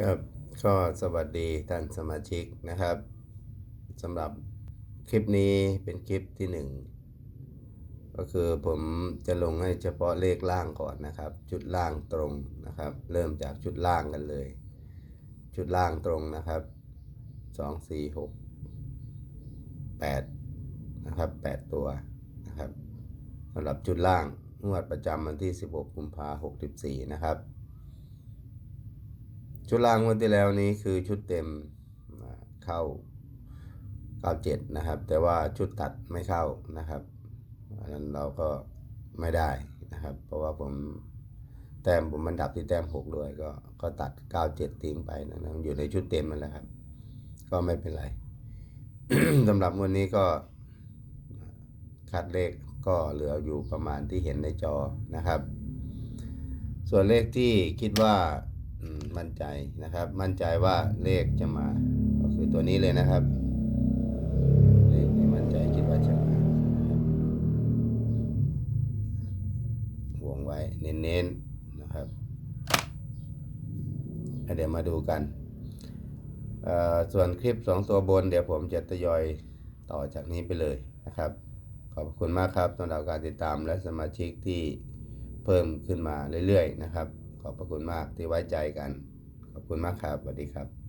ครับก็สวัสดีท่านสมาชิกนะครับสำหรับคลิปนี้เป็นคลิปที่หนึ่งก็คือผมจะลงให้เฉพาะเลขล่างก่อนนะครับจุดล่างตรงนะครับ เริ่มจากจุดล่างกันเลยจุดล่างตรงนะครับสองสี่หกแปดนะครับแปดตัวนะครับสำหรับจุดล่างงวดประจำวันที่ 16กุมภาหกสิบสี่นะครับ ชุดล่างวันที่แล้วนี้คือชุดเต็มอ่าเข้า97นะครับ แต่ว่าชุดตัดไม่เข้านะครับอันนั้นเราก็ไม่ได้นะครับ เพราะว่าผมแต้มผมมันดับที่แต้ม6ด้วยก็ก็ตัด 97ทิ้งไปนะครับอยู่ในชุดเต็มนั่นแหละครับ ก็ไม่เป็นไรสำหรับวันนี้ก็คัดเลขก็เหลืออยู่ประมาณที่เห็นในจอนะครับ ส่วนเลขที่คิดว่า มั่นใจนะครับ มั่นใจว่าเลขจะมา ก็คือตัวนี้เลยนะครับ เลขที่มั่นใจคิดว่าจะมาวงไว้เน้นๆนะครับเดี๋ยวมาดูกัน ส่วนคลิป 2 ตัวบน เดี๋ยวผมจะทยอยต่อจากนี้ไปเลยนะครับ ขอบคุณมากครับสำหรับการติดตามและสมาชิกที่เพิ่มขึ้นมาเรื่อยๆนะครับ ขอบพระคุณมากที่ไว้ใจกัน ขอบคุณมากครับสวัสดีครับ